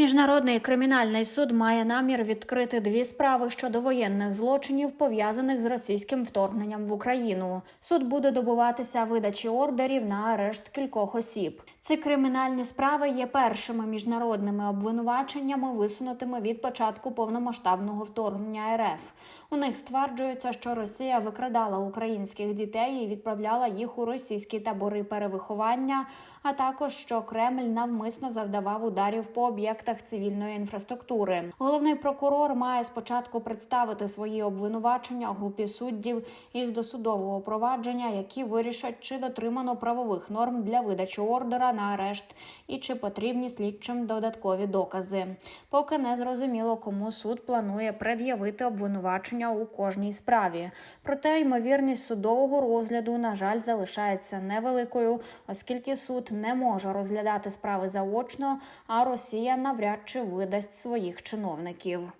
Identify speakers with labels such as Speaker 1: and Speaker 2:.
Speaker 1: Міжнародний кримінальний суд має намір відкрити дві справи щодо воєнних злочинів, пов'язаних з російським вторгненням в Україну. Суд буде добуватися видачі ордерів на арешт кількох осіб. Ці кримінальні справи є першими міжнародними обвинуваченнями, висунутими від початку повномасштабного вторгнення РФ. У них стверджується, що Росія викрадала українських дітей і відправляла їх у російські табори перевиховання, а також що Кремль навмисно завдавав ударів по об'єктах цивільної інфраструктури. Головний прокурор має спочатку представити свої обвинувачення групі суддів із досудового провадження, які вирішать, чи дотримано правових норм для видачі ордера на арешт і чи потрібні слідчим додаткові докази. Поки не зрозуміло, кому суд планує пред'явити обвинувачення у кожній справі. Проте ймовірність судового розгляду, на жаль, залишається невеликою, оскільки суд не може розглядати справи заочно, а Росія навряд чи видасть своїх чиновників.